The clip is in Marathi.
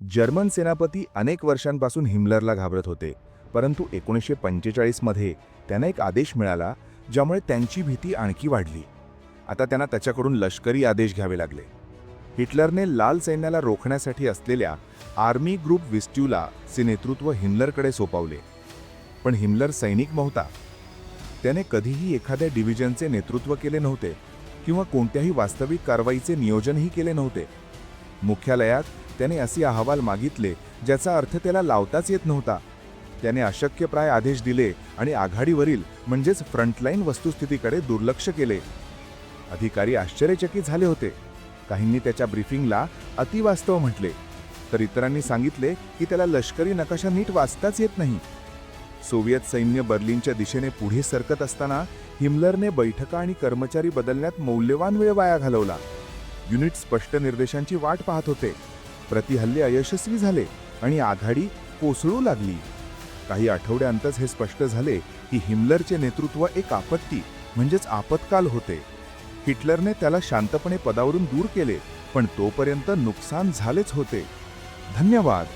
जर्मन सेनापती अनेक वर्षांपासून हिमलरला घाबरत होते परंतु एकोणीसशे पंचेचाळीसमध्ये त्यांना एक आदेश मिळाला ज्यामुळे त्यांची भीती आणखी वाढली. आता त्यांना त्याच्याकडून लष्करी आदेश घ्यावे लागले. हिटलरने लाल सैन्याला रोखण्यासाठी असलेल्या आर्मी ग्रुप विस्ट्यूला चे नेतृत्व हिमलरकडे सोपवले. पण हिमलर सैनिक नव्हता. त्याने कधीही एखाद्या डिव्हिजनचे नेतृत्व केले नव्हते किंवा कोणत्याही वास्तविक कारवाईचे नियोजनही केले नव्हते. मुख्यालयात त्याने असे अहवाल मागितले ज्याचा अर्थ त्याला लावताच येत नव्हता. त्याने अशक्यप्राय आदेश दिले आणि आघाडीवरील म्हणजेच फ्रंटलाईन वस्तुस्थितीकडे दुर्लक्ष केले. अधिकारी आश्चर्यचकित झाले होते. काहींनी त्याच्या ब्रीफिंगला अतिवास्तव म्हटले तर इतरांनी सांगितले की त्याला लष्करी नकाशा नीट वाचताच येत नाही. सोव्हिएत सैन्य बर्लिनच्या दिशेने पुढे सरकत असताना हिमलरने बैठका आणि कर्मचारी बदलण्यात मौल्यवान वेळ वाया घालवला. युनिट स्पष्ट निर्देशांची वाट पाहत होते. प्रतिहल्ले अयशस्वी झाले आणि आघाडी कोसळू लागली. काही आठवड्यांतच हे स्पष्ट झाले की हिमलरचे नेतृत्व एक आपत्ती म्हणजेच आपत्काल होते. हिटलरने त्याला शांतपणे पदावरून दूर केले पण तोपर्यंत नुकसान झालेच होते. धन्यवाद!